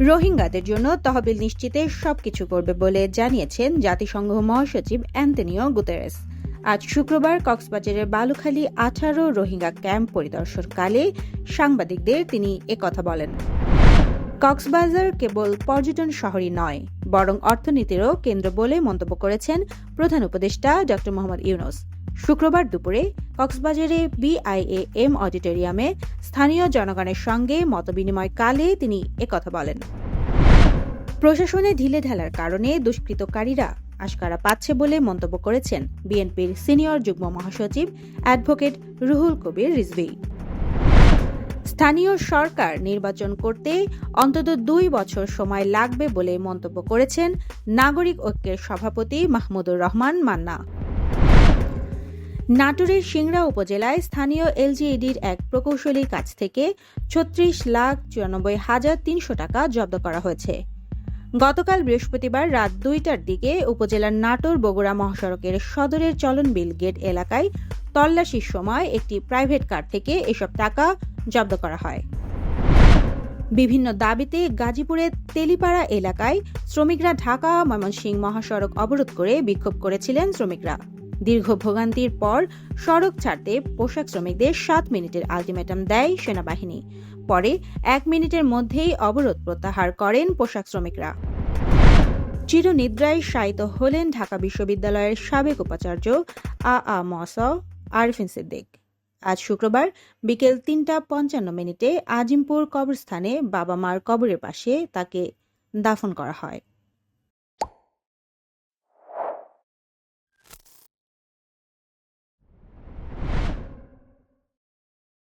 রোহিঙ্গাদের জন্য তহবিল নিশ্চিতে সবকিছু করবে বলে জানিয়েছেন জাতিসংঘ মহাসচিব অ্যান্টনিও গুতেরেস। আজ শুক্রবার কক্সবাজারের বালুখালী আঠারো রোহিঙ্গা ক্যাম্প পরিদর্শনকালে সাংবাদিকদের তিনি একথা বলেন। কক্সবাজার কেবল পর্যটন শহরই নয়, বরং অর্থনীতিরও কেন্দ্র বলে মন্তব্য করেছেন প্রধান উপদেষ্টা ড মোহাম্মদ ইউনুস। শুক্রবার দুপুরে কক্সবাজারে বিআইএএম অডিটোরিয়ামে স্থানীয় জনগণের সঙ্গে মতবিনিময় কালে তিনি একথা বলেন। প্রশাসনে ঢিলে ঢালার কারণে দুষ্কৃতকারীরা আশকারা পাচ্ছে বলে মন্তব্য করেছেন বিএনপির সিনিয়র যুগ্ম মহাসচিব অ্যাডভোকেট রুহুল কবির রিজভী। স্থানীয় সরকার নির্বাচন করতে অন্তত দুই বছর সময় লাগবে বলে মন্তব্য করেছেন নাগরিক ঐক্যের সভাপতি মাহমুদুর রহমান মান্না। নাটোরের সিংড়া উপজেলায় স্থানীয় এলজিইডির এক প্রকৌশলীর কাছ থেকে ছত্রিশ লাখ চুরানব্বই হাজার তিনশো টাকা জব্দ করা হয়েছে। গতকাল বৃহস্পতিবার রাত দুইটার দিকে উপজেলার নাটোর বগুড়া মহাসড়কের সদরের চলনবিল গেট এলাকায় তল্লাশির সময় একটি প্রাইভেট কার থেকে এসব টাকা জব্দ করা হয়। বিভিন্ন দাবিতে গাজীপুরের তেলিপাড়া এলাকায় শ্রমিকরা ঢাকা, ময়মনসিংহ মহাসড়ক অবরোধ করে বিক্ষোভ করেছিলেন শ্রমিকরা। দীর্ঘ ভোগান্তির পর সড়ক ছাড়তে পোশাক শ্রমিকদের সাত মিনিটের আলটিমেটাম দেয় সেনাবাহিনী। পরে এক মিনিটের মধ্যেই অবরোধ প্রত্যাহার করেন পোশাক শ্রমিকরা। চিরনিদ্রায় শায়িত হলেন ঢাকা বিশ্ববিদ্যালয়ের সাবেক উপাচার্য আ আ মস, আরিফিন সিদ্দিক। আজ শুক্রবার বিকেল তিনটা পঞ্চান্ন মিনিটে আজিমপুর কবরস্থানে বাবা মার কবরের পাশে তাকে দাফন করা হয়।